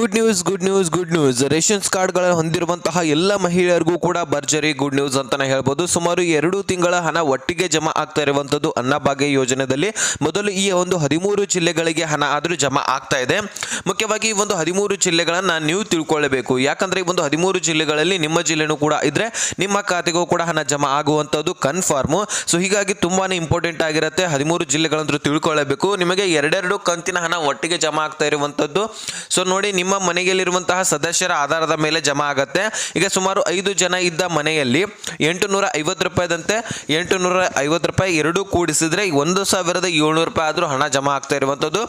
Good news good news good news rations ಕಾರ್ಡ್ಗಳನ್ನು ಹೊಂದಿರುವಂತಹ ಎಲ್ಲ ಮಹಿಳೆಯರಿಗೂ ಕೂಡ ಭರ್ಜರಿ ಗುಡ್ ನ್ಯೂಸ್ ಅಂತಾನೆ ಹೇಳ್ಬೋದು. ಸುಮಾರು ಎರಡು ತಿಂಗಳ ಹಣ ಒಟ್ಟಿಗೆ ಜಮಾ ಆಗ್ತಾ ಇರುವಂತದ್ದು ಅನ್ನಭಾಗ್ಯ ಯೋಜನೆಯಲ್ಲಿ ಮೊದಲು ಈ ಒಂದು ಹದಿಮೂರು ಜಿಲ್ಲೆಗಳಿಗೆ ಹಣ ಆದರೂ ಜಮಾ ಆಗ್ತಾ ಇದೆ. ಮುಖ್ಯವಾಗಿ ಈ ಒಂದು ಹದಿಮೂರು ಜಿಲ್ಲೆಗಳನ್ನ ನೀವು ತಿಳ್ಕೊಳ್ಳಬೇಕು ಯಾಕಂದ್ರೆ ಈ ಒಂದು ಹದಿಮೂರು ಜಿಲ್ಲೆಗಳಲ್ಲಿ ನಿಮ್ಮ ಜಿಲ್ಲೆನೂ ಕೂಡ ಇದ್ರೆ ನಿಮ್ಮ ಖಾತೆಗೂ ಕೂಡ ಹಣ ಜಮಾ ಆಗುವಂಥದ್ದು ಕನ್ಫರ್ಮ್ ಸೊ ಹೀಗಾಗಿ ತುಂಬಾನೇ ಇಂಪಾರ್ಟೆಂಟ್ ಆಗಿರುತ್ತೆ ಹದಿಮೂರು ಜಿಲ್ಲೆಗಳಂದ್ರೂ ತಿಳ್ಕೊಳ್ಳಬೇಕು ನಿಮಗೆ ಎರಡೆರಡು ಕಂತಿನ ಹಣ ಒಟ್ಟಿಗೆ ಜಮಾ ಆಗ್ತಾ ಇರುವಂಥದ್ದು ಸೊ ನೋಡಿ ನಿಮ್ಮ ಮನೆಯಲ್ಲಿರುವಂತಹ ಸದಸ್ಯರ ಆಧಾರದ ಮೇಲೆ ಜಮಾ ಆಗುತ್ತೆ. ಈಗ ಸುಮಾರು ಐದು ಜನ ಇದ್ದ ಮನೆಯಲ್ಲಿ ಎಂಟು ನೂರ ಐವತ್ತು ರೂಪಾಯಿದಂತೆ ಎಂಟು ನೂರ ಐವತ್ತು ರೂಪಾಯಿ ಎರಡೂ ಕೂಡಿಸಿದ್ರೆ ಒಂದು ಸಾವಿರದ ಏಳ್ನೂರು ರೂಪಾಯಿ ಆದರೂ ಹಣ ಜಮಾ ಆಗ್ತಾ ಇರುವಂಥದ್ದು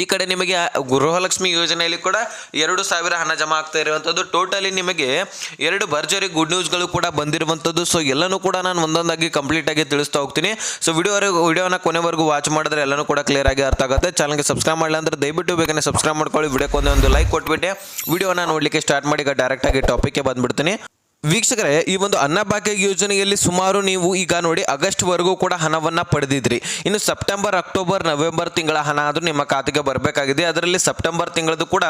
ಈ ಕಡೆ ನಿಮಗೆ ಗೃಹಲಕ್ಷ್ಮಿ ಯೋಜನೆಯಲ್ಲಿ ಕೂಡ ಎರಡು ಸಾವಿರ ಹಣ ಜಮಾ ಆಗ್ತಾ ಇರುವಂಥದ್ದು. ಟೋಟಲಿ ನಿಮಗೆ ಎರಡು ಭರ್ಜರಿ ಗುಡ್ ನ್ಯೂಸ್ಗಳು ಕೂಡ ಬಂದಿರುವಂಥದ್ದು. ಸೊ ಎಲ್ಲನೂ ಕೂಡ ನಾನು ಒಂದೊಂದಾಗಿ ಕಂಪ್ಲೀಟ್ ಆಗಿ ತಿಳಿಸ್ತಾ ಹೋಗ್ತೀನಿ. ಸೊ ವಿಡಿಯೋ ವಿಡಿಯೋನ ಕೊನೆವರೆಗೂ ವಾಚ್ ಮಾಡಿದ್ರೆ ಎಲ್ಲನೂ ಕೂಡ ಕ್ಲಿಯರ್ ಆಗಿ ಅರ್ಥ ಆಗುತ್ತೆ. ಚಾನಲ್ಗೆ ಸಬ್ಸ್ಕ್ರೈಬ್ ಮಾಡಲ್ಲ ಅಂದ್ರೆ ದಯವಿಟ್ಟು ಬೇಗನೆ ಸಬ್ಸ್ಕ್ರೈಬ್ ಮಾಡ್ಕೊಳ್ಳಿ. ವಿಡಿಯೋಕ್ಕೆ ಒಂದೇ ಒಂದು ಲೈಕ್ ಕೊಟ್ಬಿಟ್ಟೆ ವಿಡಿಯೋನ ನೋಡಲಿಕ್ಕೆ ಸ್ಟಾರ್ಟ್ ಮಾಡಿ, ಈಗ ಡೈರೆಕ್ಟಾಗಿ ಟಾಪಿಕ್ಗೆ ಬಂದ್ಬಿಡ್ತೀನಿ. ವೀಕ್ಷಕರೇ, ಈ ಒಂದು ಅನ್ನಭಾಗ್ಯ ಯೋಜನೆಯಲ್ಲಿ ಸುಮಾರು ನೀವು ಈಗ ನೋಡಿ ಆಗಸ್ಟ್ ವರೆಗೂ ಕೂಡ ಹಣವನ್ನ ಪಡೆದಿದ್ರಿ. ಇನ್ನು ಸೆಪ್ಟೆಂಬರ್, ಅಕ್ಟೋಬರ್, ನವೆಂಬರ್ ತಿಂಗಳ ಹಣ ಆದರೂ ನಿಮ್ಮ ಖಾತೆಗೆ ಬರಬೇಕಾಗಿದೆ. ಅದರಲ್ಲಿ ಸೆಪ್ಟೆಂಬರ್ ತಿಂಗಳದ್ದು ಕೂಡ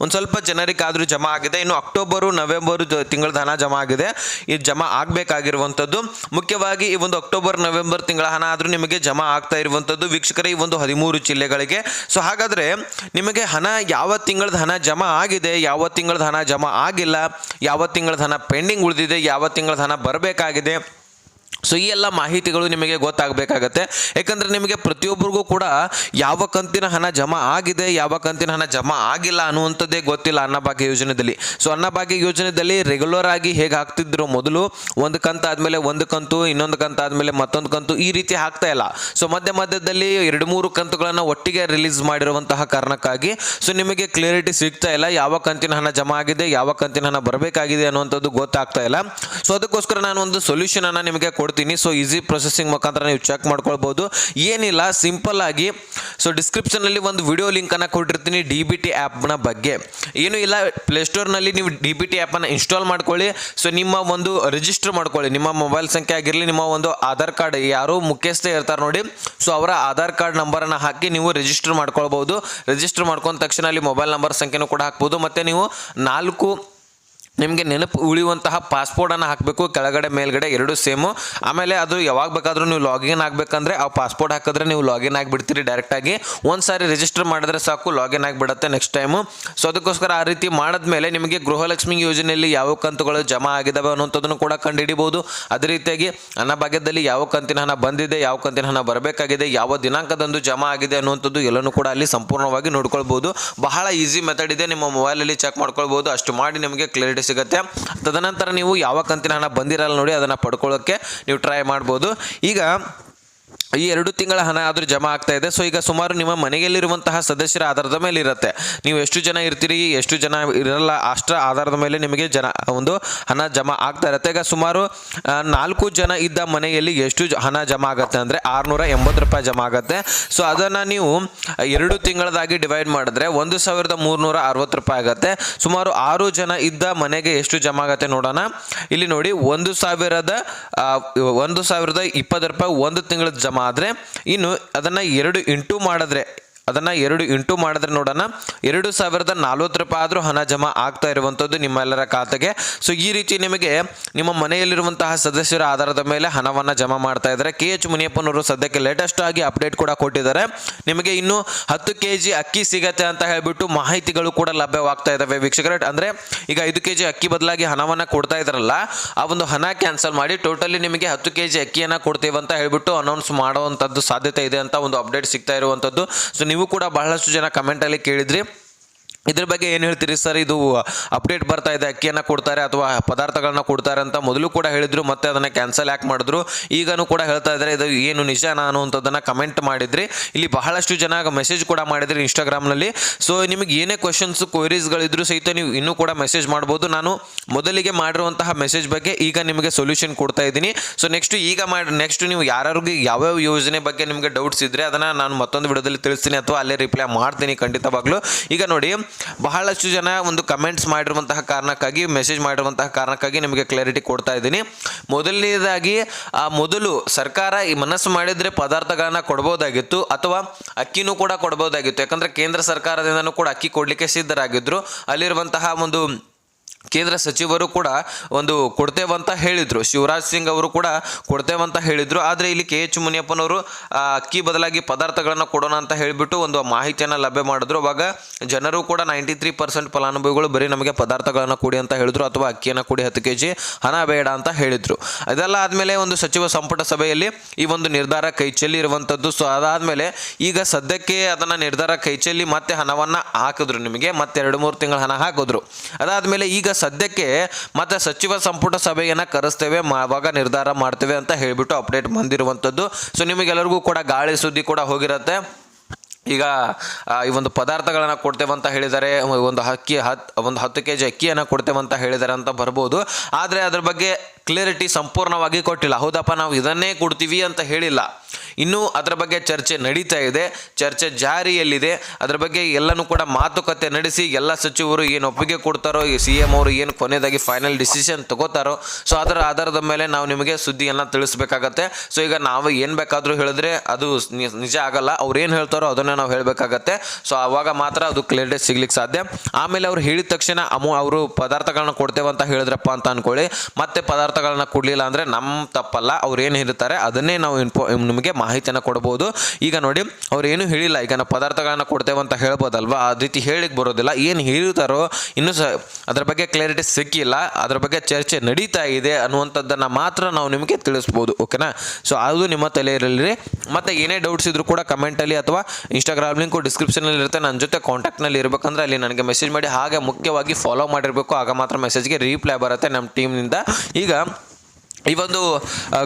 ಒಂದು ಸ್ವಲ್ಪ ಜನರಿಗೆ ಆದರೂ ಜಮಾ ಆಗಿದೆ. ಇನ್ನು ಅಕ್ಟೋಬರು, ನವೆಂಬರ್ ತಿಂಗಳದ ಹಣ ಜಮಾ ಆಗಿದೆ. ಇದು ಜಮಾ ಆಗಬೇಕಾಗಿರುವಂಥದ್ದು. ಮುಖ್ಯವಾಗಿ ಈ ಒಂದು ಅಕ್ಟೋಬರ್, ನವೆಂಬರ್ ತಿಂಗಳ ಹಣ ಆದರೂ ನಿಮಗೆ ಜಮಾ ಆಗ್ತಾ ಇರುವಂಥದ್ದು. ವೀಕ್ಷಕರೇ, ಈ ಒಂದು ಹದಿಮೂರು ಜಿಲ್ಲೆಗಳಿಗೆ. ಸೊ, ಹಾಗಾದ್ರೆ ನಿಮಗೆ ಹಣ ಯಾವ ತಿಂಗಳದ ಹಣ ಜಮಾ ಆಗಿದೆ? ಯಾವ ತಿಂಗಳದ ಹಣ ಜಮಾ ಆಗಿಲ್ಲ? ಯಾವ ತಿಂಗಳದ ಹಣ ಪೆಂಡಿಂಗ್ ಉಳಿದಿದೆ ಯಾವ ತಿಂಗಳ ಹಣ ಬರಬೇಕಾಗಿದೆ. ಸೊ ಈ ಎಲ್ಲ ಮಾಹಿತಿಗಳು ನಿಮಗೆ ಗೊತ್ತಾಗಬೇಕಾಗತ್ತೆ. ಯಾಕಂದರೆ ನಿಮಗೆ ಪ್ರತಿಯೊಬ್ಬರಿಗೂ ಕೂಡ ಯಾವ ಕಂತಿನ ಹಣ ಜಮಾ ಆಗಿದೆ, ಯಾವ ಕಂತಿನ ಹಣ ಜಮಾ ಆಗಿಲ್ಲ ಅನ್ನುವಂಥದ್ದೇ ಗೊತ್ತಿಲ್ಲ ಅನ್ನಭಾಗ್ಯ ಯೋಜನೆಯಲ್ಲಿ ಸೊ ಅನ್ನಭಾಗ್ಯ ಯೋಜನೆಯಲ್ಲಿ ರೆಗ್ಯುಲರ್ ಆಗಿ ಹೇಗೆ ಹಾಕ್ತಿದ್ರು ಮೊದಲು? ಒಂದು ಕಂತು ಆದಮೇಲೆ ಒಂದು ಕಂತು, ಇನ್ನೊಂದು ಕಂತು ಆದಮೇಲೆ ಮತ್ತೊಂದು ಕಂತು ಈ ರೀತಿ ಹಾಕ್ತಾ ಇಲ್ಲ. ಸೊ ಮಧ್ಯ ಮಧ್ಯದಲ್ಲಿ ಎರಡು, ಮೂರು ಕಂತುಗಳನ್ನು ಒಟ್ಟಿಗೆ ರಿಲೀಸ್ ಮಾಡಿರುವಂತಹ ಕಾರಣಕ್ಕಾಗಿ ಸೊ ನಿಮಗೆ ಕ್ಲಿಯರಿಟಿ ಸಿಗ್ತಾ ಇಲ್ಲ. ಯಾವ ಕಂತಿನ ಹಣ ಜಮಾ ಆಗಿದೆ, ಯಾವ ಕಂತಿನ ಹಣ ಬರಬೇಕಾಗಿದೆ ಅನ್ನುವಂಥದ್ದು ಗೊತ್ತಾಗ್ತಾ ಇಲ್ಲ. ಸೊ ಅದಕ್ಕೋಸ್ಕರ ನಾನು ಒಂದು ಸೊಲ್ಯೂಷನ್ ಅನ್ನ ನಿಮಗೆ ಕೊಡ್ತೀನಿ ಸೊ ಈಸಿ ಪ್ರೊಸೆಸಿಂಗ್ ಮುಖಾಂತರ ನೀವು ಚೆಕ್ ಮಾಡ್ಕೊಳ್ಬೋದು. ಏನಿಲ್ಲ ಸಿಂಪಲ್ ಆಗಿ ಸೊ ಡಿಸ್ಕ್ರಿಪ್ಷನ್ ಅಲ್ಲಿ ಒಂದು ವಿಡಿಯೋ ಲಿಂಕ್ ಅನ್ನ ಕೊಟ್ಟಿರ್ತೀನಿ ಡಿ ಬಿ ಟಿ ಆ್ಯಪ್ನ ಬಗ್ಗೆ. ಏನೂ ಇಲ್ಲ ಪ್ಲೇಸ್ಟೋರ್ನಲ್ಲಿ ನೀವು ಡಿ ಬಿ ಟಿ ಆ್ಯಪನ್ನು ಇನ್ಸ್ಟಾಲ್ ಮಾಡ್ಕೊಳ್ಳಿ. ಸೊ ನಿಮ್ಮ ಒಂದು ರಿಜಿಸ್ಟರ್ ಮಾಡ್ಕೊಳ್ಳಿ. ನಿಮ್ಮ ಮೊಬೈಲ್ ಸಂಖ್ಯೆ ಆಗಿರಲಿ, ನಿಮ್ಮ ಒಂದು ಆಧಾರ್ ಕಾರ್ಡ್ ಯಾರು ಮುಖ್ಯಸ್ಥ ಇರ್ತಾರೆ ನೋಡಿ. ಸೊ ಅವರ ಆಧಾರ್ ಕಾರ್ಡ್ ನಂಬರನ್ನು ಹಾಕಿ ನೀವು ರಿಜಿಸ್ಟರ್ ಮಾಡ್ಕೊಳ್ಬೋದು. ರಿಜಿಸ್ಟರ್ ಮಾಡ್ಕೊಂಡ ತಕ್ಷಣ ಅಲ್ಲಿ ಮೊಬೈಲ್ ನಂಬರ್ ಸಂಖ್ಯೆನೂ ಕೂಡ ಹಾಕ್ಬೋದು. ಮತ್ತೆ ನೀವು ನಾಲ್ಕು ನಿಮಗೆ ನೆನಪು ಉಳಿಯುವಂತಹ ಪಾಸ್ಪೋರ್ಟನ್ನು ಹಾಕಬೇಕು, ಕೆಳಗಡೆ, ಮೇಲ್ಗಡೆ ಎರಡು ಸೇಮು ಆಮೇಲೆ ಅದು ಯಾವಾಗ ಬೇಕಾದರೂ ನೀವು ಲಾಗಿನ್ ಆಗಬೇಕಂದ್ರೆ ಆ ಪಾಸ್ಪೋರ್ಟ್ ಹಾಕಿದ್ರೆ ನೀವು ಲಾಗಿನ್ ಆಗಿಬಿಡ್ತೀರಿ ಡೈರೆಕ್ಟಾಗಿ ಒಂದು ಸಾರಿ ರಿಜಿಸ್ಟರ್ ಮಾಡಿದ್ರೆ ಸಾಕು ಲಾಗಿನ್ ಆಗಿಬಿಡುತ್ತೆ ನೆಕ್ಸ್ಟ್ ಟೈಮು ಸೊ ಅದಕ್ಕೋಸ್ಕರ ಆ ರೀತಿ ಮಾಡಿದ್ಮೇಲೆ ನಿಮಗೆ ಗೃಹಲಕ್ಷ್ಮಿ ಯೋಜನೆಯಲ್ಲಿ ಯಾವ ಕಂತುಗಳು ಜಮಾ ಆಗಿದ್ದಾವೆ ಅನ್ನೋಂಥದ್ದನ್ನು ಕೂಡ ಕಂಡುಹಿಡಿಬೋದು. ಅದೇ ರೀತಿಯಾಗಿ ಅನ್ನಭಾಗ್ಯದಲ್ಲಿ ಯಾವ ಕಂತಿನ ಹಣ ಬಂದಿದೆ, ಯಾವ ಕಂತಿನ ಹಣ ಬರಬೇಕಾಗಿದೆ, ಯಾವ ದಿನಾಂಕದಂದು ಜಮಾ ಆಗಿದೆ ಅನ್ನುವಂಥದ್ದು ಎಲ್ಲನೂ ಕೂಡ ಅಲ್ಲಿ ಸಂಪೂರ್ಣವಾಗಿ ನೋಡ್ಕೊಳ್ಬೋದು. ಬಹಳ ಈಸಿ ಮೆಥಡ್ ಇದೆ, ನಿಮ್ಮ ಮೊಬೈಲಲ್ಲಿ ಚೆಕ್ ಮಾಡ್ಕೊಳ್ಬೋದು. ಅಷ್ಟು ಮಾಡಿ ನಿಮಗೆ ಕ್ಲಿಯರಿಟಿ ಸಿಗುತ್ತೆ. ತದನಂತರ ನೀವು ಯಾವ ಕಂತಿನ ಹಣ ಬಂದಿರಲ್ಲ ನೋಡಿ ಅದನ್ನು ಪಡ್ಕೊಳ್ಳೋಕ್ಕೆ ನೀವು ಟ್ರೈ ಮಾಡ್ಬೋದು. ಈಗ ಈ ಎರಡು ತಿಂಗಳ ಹಣ ಆದರೂ ಜಮಾ ಆಗ್ತಾ ಇದೆ. ಸೊ ಈಗ ಸುಮಾರು ನಿಮ್ಮ ಮನೆಯಲ್ಲಿರುವಂತಹ ಸದಸ್ಯರ ಆಧಾರದ ಮೇಲೆ ಇರುತ್ತೆ ನೀವು ಎಷ್ಟು ಜನ ಇರ್ತೀರಿ, ಎಷ್ಟು ಜನ ಇರಲ್ಲ, ಅಷ್ಟರ ಆಧಾರದ ಮೇಲೆ ನಿಮಗೆ ಜನ, ಒಂದು ಹಣ ಜಮಾ ಆಗ್ತಾ ಇರುತ್ತೆ. ಈಗ ಸುಮಾರು ನಾಲ್ಕು ಜನ ಇದ್ದ ಮನೆಯಲ್ಲಿ ಎಷ್ಟು ಹಣ ಜಮಾ ಆಗುತ್ತೆ ಅಂದರೆ ಆರುನೂರ ಎಂಬತ್ತು ರೂಪಾಯಿ ಜಮಾ ಆಗುತ್ತೆ. ಸೊ ಅದನ್ನು ನೀವು ಎರಡು ತಿಂಗಳದಾಗಿ ಡಿವೈಡ್ ಮಾಡಿದ್ರೆ ಒಂದು ಸಾವಿರದ ಮೂರುನೂರ ಅರವತ್ತು ರೂಪಾಯಿ ಆಗುತ್ತೆ. ಸುಮಾರು ಆರು ಜನ ಇದ್ದ ಮನೆಗೆ ಎಷ್ಟು ಜಮಾ ಆಗುತ್ತೆ ನೋಡೋಣ. ಇಲ್ಲಿ ನೋಡಿ, ಒಂದು ಸಾವಿರದ ಒಂದು ಸಾವಿರದ ಇಪ್ಪತ್ತು ರೂಪಾಯಿ ಒಂದು ತಿಂಗಳ ಜಮಾ ಆದರೆ ಇನ್ನು ಅದನ್ನು ಎರಡು ಇಂಟು ಮಾಡಿದ್ರೆ ಅದನ್ನು ಎರಡು ಇಂಟು ಮಾಡಿದ್ರೆ ನೋಡೋಣ. ಎರಡು ಸಾವಿರದ ನಲ್ವತ್ತು ರೂಪಾಯಿ ಆದರೂ ಹಣ ಜಮಾ ಆಗ್ತಾ ಇರುವಂಥದ್ದು ನಿಮ್ಮೆಲ್ಲರ ಖಾತೆಗೆ. ಸೊ ಈ ರೀತಿ ನಿಮಗೆ ನಿಮ್ಮ ಮನೆಯಲ್ಲಿರುವಂತಹ ಸದಸ್ಯರ ಆಧಾರದ ಮೇಲೆ ಹಣವನ್ನು ಜಮಾ ಮಾಡ್ತಾ ಇದ್ದಾರೆ. ಕೆ ಎಚ್ ಮುನಿಯಪ್ಪನವರು ಸದ್ಯಕ್ಕೆ ಲೇಟೆಸ್ಟ್ ಆಗಿ ಅಪ್ಡೇಟ್ ಕೂಡ ಕೊಟ್ಟಿದ್ದಾರೆ. ನಿಮಗೆ ಇನ್ನು ಹತ್ತು ಕೆ ಜಿ ಅಕ್ಕಿ ಸಿಗತ್ತೆ ಅಂತ ಹೇಳಿಬಿಟ್ಟು ಮಾಹಿತಿಗಳು ಕೂಡ ಲಭ್ಯವಾಗ್ತಾ ಇದ್ದಾವೆ ವೀಕ್ಷಕರ. ಅಂದರೆ ಈಗ ಐದು ಕೆ ಜಿ ಅಕ್ಕಿ ಬದಲಾಗಿ ಹಣವನ್ನು ಕೊಡ್ತಾ ಇದ್ದಾರಲ್ಲ ಆ ಒಂದು ಹಣ ಕ್ಯಾನ್ಸಲ್ ಮಾಡಿ ಟೋಟಲಿ ನಿಮಗೆ ಹತ್ತು ಕೆ ಜಿ ಅಕ್ಕಿಯನ್ನು ಕೊಡ್ತೀವಿ ಅಂತ ಹೇಳಿಬಿಟ್ಟು ಅನೌನ್ಸ್ ಮಾಡುವಂಥದ್ದು ಸಾಧ್ಯತೆ ಇದೆ ಅಂತ ಒಂದು ಅಪ್ಡೇಟ್ ಸಿಗ್ತಾ ಇರುವಂಥದ್ದು ಸೊ ನೀವು ಕೂಡ ಬಹಳಷ್ಟು ಜನ ಕಮೆಂಟಲ್ಲಿ ಕೇಳಿದ್ರಿ. ಇದ್ರ ಬಗ್ಗೆ ಏನು ಹೇಳ್ತೀರಿ ಸರ್? ಇದು ಅಪ್ಡೇಟ್ ಬರ್ತಾ ಇದೆ. ಅಕ್ಕಿಯನ್ನು ಕೊಡ್ತಾರೆ ಅಥವಾ ಪದಾರ್ಥಗಳನ್ನ ಕೊಡ್ತಾರೆ ಅಂತ ಮೊದಲು ಕೂಡ ಹೇಳಿದ್ರು, ಮತ್ತೆ ಅದನ್ನು ಕ್ಯಾನ್ಸಲ್ ಯಾಕೆ ಮಾಡಿದ್ರು? ಈಗನೂ ಕೂಡ ಹೇಳ್ತಾ ಇದ್ದಾರೆ ಇದು ಏನು ನಿಜಾನ ಅನ್ನುವಂಥದ್ದನ್ನು ಕಮೆಂಟ್ ಮಾಡಿದ್ರಿ. ಇಲ್ಲಿ ಬಹಳಷ್ಟು ಜನ ಮೆಸೇಜ್ ಕೂಡ ಮಾಡಿದ್ರಿ ಇನ್ಸ್ಟಾಗ್ರಾಮ್ನಲ್ಲಿ ಸೊ ನಿಮಗೆ ಏನೇ ಕ್ವಶನ್ಸ್ ಕ್ವೈರೀಸ್ಗಳಿದ್ರು ಸಹಿತ ನೀವು ಇನ್ನೂ ಕೂಡ ಮೆಸೇಜ್ ಮಾಡ್ಬೋದು. ನಾನು ಮೊದಲಿಗೆ ಮಾಡಿರುವಂತಹ ಮೆಸೇಜ್ ಬಗ್ಗೆ ಈಗ ನಿಮಗೆ ಸೊಲ್ಯೂಷನ್ ಕೊಡ್ತಾ ಇದ್ದೀನಿ. ಸೊ ನೆಕ್ಸ್ಟ್ ಈಗ ಮಾಡಿ ನೆಕ್ಸ್ಟ್ ನೀವು ಯಾರ್ಯಾರಿಗೆ ಯಾವ್ಯಾವ ಯೋಜನೆ ಬಗ್ಗೆ ನಿಮಗೆ ಡೌಟ್ಸ್ ಇದ್ದರೆ ಅದನ್ನು ನಾನು ಮತ್ತೊಂದು ವಿಡಿಯೋದಲ್ಲಿ ತಿಳಿಸ್ತೀನಿ ಅಥವಾ ಅಲ್ಲೇ ರಿಪ್ಲೈ ಮಾಡ್ತೀನಿ ಖಂಡಿತವಾಗ್ಲೂ. ಈಗ ನೋಡಿ ಬಹಳಷ್ಟು ಜನ ಒಂದು ಕಮೆಂಟ್ಸ್ ಮಾಡಿರುವಂತಹ ಕಾರಣಕ್ಕಾಗಿ ಮೆಸೇಜ್ ಮಾಡಿರುವಂತಹ ಕಾರಣಕ್ಕಾಗಿ ನಿಮಗೆ ಕ್ಲಾರಿಟಿ ಕೊಡ್ತಾ ಇದ್ದೀನಿ. ಮೊದಲನೇದಾಗಿ, ಆ ಮೊದಲು ಸರ್ಕಾರ ಈ ಮನಸ್ಸು ಮಾಡಿದರೆ ಪದಾರ್ಥಗಳನ್ನು ಕೊಡ್ಬೋದಾಗಿತ್ತು ಅಥವಾ ಅಕ್ಕಿನೂ ಕೂಡ ಕೊಡ್ಬೋದಾಗಿತ್ತು. ಯಾಕಂದರೆ ಕೇಂದ್ರ ಸರ್ಕಾರದಿಂದನೂ ಕೂಡ ಅಕ್ಕಿ ಕೊಡಲಿಕ್ಕೆ ಸಿದ್ಧರಾಗಿದ್ದರು ಅಲ್ಲಿರುವಂತಹ ಒಂದು ಕೇಂದ್ರ ಸಚಿವರು ಕೂಡ ಒಂದು ಕೊಡ್ತೇವಂತ ಹೇಳಿದರು. ಶಿವರಾಜ್ ಸಿಂಗ್ ಅವರು ಕೂಡ ಕೊಡ್ತೇವಂತ ಹೇಳಿದರು. ಆದರೆ ಇಲ್ಲಿ ಕೆ ಎಚ್ ಮುನಿಯಪ್ಪನವರು ಅಕ್ಕಿ ಬದಲಾಗಿ ಪದಾರ್ಥಗಳನ್ನು ಕೊಡೋಣ ಅಂತ ಹೇಳಿಬಿಟ್ಟು ಒಂದು ಮಾಹಿತಿಯನ್ನು ಲಭ್ಯ ಮಾಡಿದ್ರು. ಅವಾಗ ಜನರು ಕೂಡ ನೈಂಟಿ ತ್ರೀ ಪರ್ಸೆಂಟ್ ಫಲಾನುಭವಿಗಳು ಬರೀ ನಮಗೆ ಪದಾರ್ಥಗಳನ್ನು ಕೊಡಿ ಅಂತ ಹೇಳಿದ್ರು ಅಥವಾ ಅಕ್ಕಿಯನ್ನು ಕೊಡಿ ಹತ್ತು ಕೆ ಜಿ ಹಣ ಬೇಡ ಅಂತ ಹೇಳಿದರು. ಅದೆಲ್ಲ ಆದಮೇಲೆ ಒಂದು ಸಚಿವ ಸಂಪುಟ ಸಭೆಯಲ್ಲಿ ಈ ಒಂದು ನಿರ್ಧಾರ ಕೈ ಚೆಲ್ಲಿ ಇರುವಂಥದ್ದು ಸೊ ಅದಾದಮೇಲೆ ಈಗ ಸದ್ಯಕ್ಕೆ ಅದನ್ನು ನಿರ್ಧಾರ ಕೈ ಚೆಲ್ಲಿ ಮತ್ತೆ ಹಣವನ್ನು ಹಾಕಿದ್ರು ನಿಮಗೆ. ಮತ್ತೆ ಎರಡು ಮೂರು ತಿಂಗಳ ಹಣ ಹಾಕಿದ್ರು. ಅದಾದಮೇಲೆ ಈಗ ಸದ್ಯಕ್ಕೆ ಮತ್ತೆ ಸಚಿವ ಸಂಪುಟ ಸಭೆಯನ್ನು ಕರೆಸ್ತೇವೆ ಆವಾಗ ನಿರ್ಧಾರ ಮಾಡ್ತೇವೆ ಅಂತ ಹೇಳಿಬಿಟ್ಟು ಅಪ್ಡೇಟ್ ಬಂದಿರುವಂಥದ್ದು ಸೊ ನಿಮಗೆಲ್ಲರಿಗೂ ಕೂಡ ಗಾಳಿ ಸುದ್ದಿ ಕೂಡ ಹೋಗಿರುತ್ತೆ. ಈಗ ಈ ಒಂದು ಪದಾರ್ಥಗಳನ್ನು ಕೊಡ್ತೇವೆ ಅಂತ ಹೇಳಿದ್ದಾರೆ ಒಂದು ಅಕ್ಕಿ, ಹತ್, ಒಂದು ಹತ್ತು ಕೆ ಜಿ ಅಕ್ಕಿಯನ್ನು ಕೊಡ್ತೇವೆ ಅಂತ ಹೇಳಿದ್ದಾರೆ ಅಂತ ಬರ್ಬೋದು. ಆದರೆ ಅದ್ರ ಬಗ್ಗೆ ಕ್ಲಿಯರಿಟಿ ಸಂಪೂರ್ಣವಾಗಿ ಕೊಟ್ಟಿಲ್ಲ. ಹೌದಪ್ಪ, ನಾವು ಇದನ್ನೇ ಕೊಡ್ತೀವಿ ಅಂತ ಹೇಳಿಲ್ಲ. ಇನ್ನೂ ಅದರ ಬಗ್ಗೆ ಚರ್ಚೆ ನಡೀತಾ ಇದೆ. ಚರ್ಚೆ ಜಾರಿಯಲ್ಲಿದೆ. ಅದರ ಬಗ್ಗೆ ಎಲ್ಲನೂ ಕೂಡ ಮಾತುಕತೆ ನಡೆಸಿ ಎಲ್ಲ ಸಚಿವರು ಏನು ಒಪ್ಪಿಗೆ ಕೊಡ್ತಾರೋ, ಈ ಸಿ ಎಂ ಅವರು ಏನು ಕೊನೆಯದಾಗಿ ಫೈನಲ್ ಡಿಸಿಷನ್ ತಗೋತಾರೋ, ಸೊ ಅದರ ಆಧಾರದ ಮೇಲೆ ನಾವು ನಿಮಗೆ ಸುದ್ದಿಯನ್ನು ತಿಳಿಸ್ಬೇಕಾಗತ್ತೆ. ಸೊ ಈಗ ನಾವು ಏನು ಬೇಕಾದರೂ ಹೇಳಿದ್ರೆ ಅದು ನಿಜ ಆಗಲ್ಲ. ಅವ್ರು ಏನು ಹೇಳ್ತಾರೋ ಅದನ್ನು ನಾವು ಹೇಳಬೇಕಾಗತ್ತೆ. ಸೊ ಆವಾಗ ಮಾತ್ರ ಅದು ಕ್ಲಿಯರಿಟಿ ಸಿಗ್ಲಿಕ್ಕೆ ಸಾಧ್ಯ. ಆಮೇಲೆ ಅವ್ರು ಹೇಳಿದ ತಕ್ಷಣ ಅಮೌ, ಅವರು ಪದಾರ್ಥಗಳನ್ನ ಕೊಡ್ತೇವೆ ಅಂತ ಹೇಳಿದ್ರಪ್ಪ ಅಂತ ಅನ್ಕೊಳ್ಳಿ. ಮತ್ತೆ ಪದಾರ್ಥಗಳನ್ನ ಕೊಡಲಿಲ್ಲ ಅಂದರೆ ನಮ್ಮ ತಪ್ಪಲ್ಲ. ಅವ್ರು ಏನು ಹೇಳ್ತಾರೆ ಅದನ್ನೇ ನಾವು ಇನ್ಫೋ ನಿಮಗೆ ಮಾಹಿತಿಯನ್ನು ಕೊಡ್ಬೋದು. ಈಗ ನೋಡಿ, ಅವ್ರು ಏನು ಹೇಳಿಲ್ಲ, ಈಗ ನಾವು ಪದಾರ್ಥಗಳನ್ನು ಕೊಡ್ತೇವೆ ಅಂತ ಹೇಳ್ಬೋದಲ್ವಾ? ಆ ರೀತಿ ಹೇಳಿಕ್ ಬರೋದಿಲ್ಲ. ಏನು ಹೇಳುತ್ತಾರೋ ಇನ್ನೂ ಸಹ ಅದ್ರ ಬಗ್ಗೆ ಕ್ಲಾರಿಟಿ ಸಿಕ್ಕಿಲ್ಲ. ಅದ್ರ ಬಗ್ಗೆ ಚರ್ಚೆ ನಡೀತಾ ಇದೆ ಅನ್ನುವಂಥದ್ದನ್ನು ಮಾತ್ರ ನಾವು ನಿಮಗೆ ತಿಳಿಸ್ಬೋದು ಓಕೆನಾ ಸೊ ಅದು ನಿಮ್ಮ ತಲೆಯಲ್ಲಿ ಮತ್ತು ಏನೇ ಡೌಟ್ಸ್ ಇದ್ರೂ ಕೂಡ ಕಮೆಂಟಲ್ಲಿ ಅಥವಾ ಇನ್ಸ್ಟಾಗ್ರಾಮ್ ಲಿಂಕು ಡಿಸ್ಕ್ರಿಪ್ಷನಲ್ಲಿ ಇರುತ್ತೆ. ನನ್ನ ಜೊತೆ ಕಾಂಟ್ಯಾಕ್ಟ್ನಲ್ಲಿ ಇರಬೇಕಂದ್ರೆ ಅಲ್ಲಿ ನನಗೆ ಮೆಸೇಜ್ ಮಾಡಿ. ಹಾಗೆ ಮುಖ್ಯವಾಗಿ ಫಾಲೋ ಮಾಡಿರಬೇಕು. ಆಗ ಮಾತ್ರ ಮೆಸೇಜ್ಗೆ ರಿಪ್ಲೈ ಬರುತ್ತೆ ನಮ್ಮ ಟೀಮ್ನಿಂದ ಈಗ ಈ ಒಂದು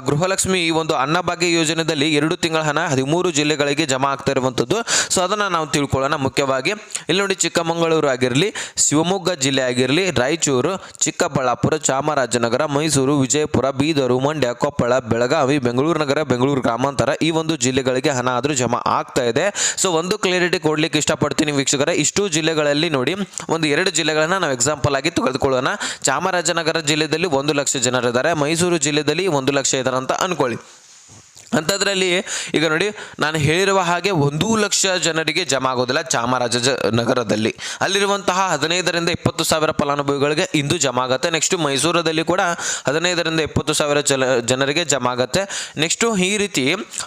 ಗೃಹಲಕ್ಷ್ಮಿ ಈ ಒಂದು ಅನ್ನಭಾಗ್ಯ ಯೋಜನೆಯಲ್ಲಿ ಎರಡು ತಿಂಗಳ ಹಣ ಹದಿಮೂರು ಜಿಲ್ಲೆಗಳಿಗೆ ಜಮಾ ಆಗ್ತಾ ಇರುವಂಥದ್ದು. ಸೊ ಅದನ್ನು ನಾವು ತಿಳ್ಕೊಳ್ಳೋಣ ಮುಖ್ಯವಾಗಿ. ಇಲ್ಲಿ ನೋಡಿ ಚಿಕ್ಕಮಗಳೂರು ಆಗಿರಲಿ, ಶಿವಮೊಗ್ಗ ಜಿಲ್ಲೆ ಆಗಿರಲಿ, ರಾಯಚೂರು, ಚಿಕ್ಕಬಳ್ಳಾಪುರ, ಚಾಮರಾಜನಗರ, ಮೈಸೂರು, ವಿಜಯಪುರ, ಬೀದರು, ಮಂಡ್ಯ, ಕೊಪ್ಪಳ, ಬೆಳಗಾವಿ, ಬೆಂಗಳೂರು ನಗರ, ಬೆಂಗಳೂರು ಗ್ರಾಮಾಂತರ ಈ ಒಂದು ಜಿಲ್ಲೆಗಳಿಗೆ ಹಣ ಆದರೂ ಜಮಾ ಆಗ್ತಾ ಇದೆ. ಸೊ ಒಂದು ಕ್ಲಿಯರಿಟಿ ಕೊಡಲಿಕ್ಕೆ ಇಷ್ಟಪಡ್ತೀನಿ ವೀಕ್ಷಕರ. ಇಷ್ಟು ಜಿಲ್ಲೆಗಳಲ್ಲಿ ನೋಡಿ, ಒಂದು ಎರಡು ಜಿಲ್ಲೆಗಳನ್ನ ನಾವು ಎಕ್ಸಾಂಪಲ್ ಆಗಿ ತೆಗೆದುಕೊಳ್ಳೋಣ. ಚಾಮರಾಜನಗರ ಜಿಲ್ಲೆಯಲ್ಲಿ ಒಂದು ಲಕ್ಷ ಜನರಿದ್ದಾರೆ. ಮೈಸೂರು ಜಿಲ್ಲೆಯಲ್ಲಿ ಒಂದು ಲಕ್ಷ ಇದ್ದಾರೆ ಅಂತ ಅನ್ಕೊಳ್ಳಿ. ಅಂಥದ್ರಲ್ಲಿ ಈಗ ನೋಡಿ, ನಾನು ಹೇಳಿರುವ ಹಾಗೆ ಒಂದು ಲಕ್ಷ ಜನರಿಗೆ ಜಮಾ ಆಗೋದಿಲ್ಲ ಚಾಮರಾಜ ನಗರದಲ್ಲಿ. ಅಲ್ಲಿರುವಂತಹ ಹದಿನೈದರಿಂದ ಇಪ್ಪತ್ತು ಸಾವಿರ ಫಲಾನುಭವಿಗಳಿಗೆ ಇಂದು ಜಮಾ ಆಗುತ್ತೆ ನೆಕ್ಸ್ಟು ಮೈಸೂರದಲ್ಲಿ ಕೂಡ ಹದಿನೈದರಿಂದ ಇಪ್ಪತ್ತು ಸಾವಿರ ಜನ ಜನರಿಗೆ ಜಮಾ ಆಗುತ್ತೆ ನೆಕ್ಸ್ಟು ಈ ರೀತಿ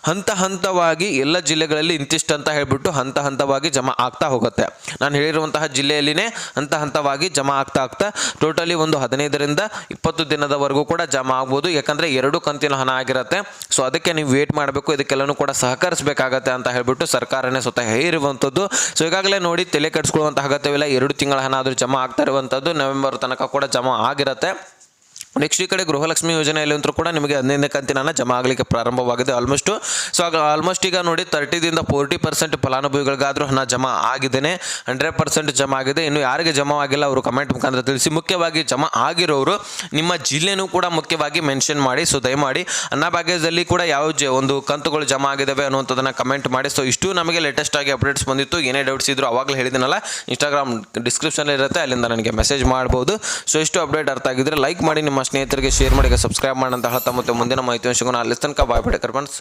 ಹಂತ ಹಂತವಾಗಿ ಎಲ್ಲ ಜಿಲ್ಲೆಗಳಲ್ಲಿ ಇಂತಿಷ್ಟು ಅಂತ ಹೇಳ್ಬಿಟ್ಟು ಹಂತ ಹಂತವಾಗಿ ಜಮಾ ಆಗ್ತಾ ಹೋಗುತ್ತೆ. ನಾನು ಹೇಳಿರುವಂತಹ ಜಿಲ್ಲೆಯಲ್ಲಿನೇ ಹಂತ ಹಂತವಾಗಿ ಜಮಾ ಆಗ್ತಾ ಆಗ್ತಾ ಟೋಟಲಿ ಒಂದು ಹದಿನೈದರಿಂದ ಇಪ್ಪತ್ತು ದಿನದವರೆಗೂ ಕೂಡ ಜಮಾ ಆಗ್ಬೋದು. ಯಾಕಂದರೆ ಎರಡು ಕಂತಿನ ಹಣ ಆಗಿರುತ್ತೆ. ಸೊ ಅದಕ್ಕೆ ನೀವು ವೇಟ್ ಮಾಡಬೇಕು, ಇದಕ್ಕೆಲ್ಲನೂ ಕೂಡ ಸಹಕರಿಸಬೇಕಾಗತ್ತೆ ಅಂತ ಹೇಳ್ಬಿಟ್ಟು ಸರ್ಕಾರನೇ ಸ್ವತಃ ಹೇಳಿರುವಂಥದ್ದು ಸೊ ಈಗಾಗಲೇ ನೋಡಿ ತಲೆ ಕೆಡಿಸ್ಕೊಳ್ಳುವಂಥ ಅಗತ್ಯವಿಲ್ಲ. ಎರಡು ತಿಂಗಳ ಹಣ ಆದರೂ ಜಮಾ ಆಗ್ತಾ ಇರುವಂಥದ್ದು. ನವೆಂಬರ್ ತನಕ ಕೂಡ ಜಮಾ ಆಗಿರುತ್ತೆ. ನೆಕ್ಸ್ಟ್ ಈ ಕಡೆ ಗೃಹಲಕ್ಷ್ಮಿ ಯೋಜನೆಯಲ್ಲಿ ಅಂತೂ ಕೂಡ ನಿಮಗೆ ಹದಿನೈದನೇ ಕಂತಿನ ಜಮಾ ಆಗಲಿಕ್ಕೆ ಪ್ರಾರಂಭವಾಗಿದೆ. ಆಲ್ಮೋಸ್ಟು ಸೊ ಆಲ್ಮೋಸ್ಟ್ ಈಗ ನೋಡಿ ತರ್ಟಿದಿಂದ ಫೋರ್ಟಿ ಪರ್ಸೆಂಟ್ ಫಲಾನುಭವಿಗಳಿಗಾದರೂ ಹಣ ಜಮಾ ಆಗಿದ್ದೇನೆ. ಹಂಡ್ರೆಡ್ ಪರ್ಸೆಂಟ್ ಜಮಾ ಆಗಿದೆ. ಇನ್ನು ಯಾರಿಗೆ ಜಮಾ ಆಗಿಲ್ಲ ಅವರು ಕಮೆಂಟ್ ಮುಖಾಂತರ ತಿಳಿಸಿ. ಮುಖ್ಯವಾಗಿ ಜಮಾ ಆಗಿರೋರು ನಿಮ್ಮ ಜಿಲ್ಲೆನೂ ಕೂಡ ಮುಖ್ಯವಾಗಿ ಮೆನ್ಷನ್ ಮಾಡಿ ಸೊ ದಯಮಾಡಿ ಅನ್ನಭಾಗ್ಯದಲ್ಲಿ ಕೂಡ ಯಾವ ಒಂದು ಕಂತುಗಳು ಜಮಾ ಆಗಿದ್ದಾವೆ ಅನ್ನುವಂಥದ್ದನ್ನು ಕಮೆಂಟ್ ಮಾಡಿ. ಸೊ ಇಷ್ಟು ನಮಗೆ ಲೇಟೆಸ್ಟ್ ಆಗಿ ಅಪ್ಡೇಟ್ಸ್ ಬಂದಿತ್ತು. ಏನೇ ಡೌಟ್ಸ್ ಇದ್ರು ಅವಾಗಲೇ ಹೇಳಿದ್ದೀನಲ್ಲ ಇನ್ಸ್ಟಾಗ್ರಾಮ್ ಡಿಸ್ಕ್ರಿಪ್ಷನ್ ಇರುತ್ತೆ. ಅಲ್ಲಿಂದ ನನಗೆ ಮೆಸೇಜ್ ಮಾಡ್ಬೋದು. ಸೊ ಇಷ್ಟು ಅಪ್ಡೇಟ್ ಅರ್ಥ ಆಗಿದ್ರೆ ಲೈಕ್ ಮಾಡಿ ನಿಮ್ಮ ಸ್ನೇಹಿತರಿಗೆ ಶೇರ್ ಮಾಡಿ ಸಬ್ಸ್ಕ್ರೈಬ್ ಮಾಡಿ ಅಂತ ಹೇಳ್ತಾ ಮತ್ತೆ ಮುಂದಿನ ಮಾಹಿತಿ ಸಿಗೋಣ ಅಲ್ಲಿ ತನಕ ಬಾಯ್ ಬಿಡಿ ಕರ್ಬನ್ಸ್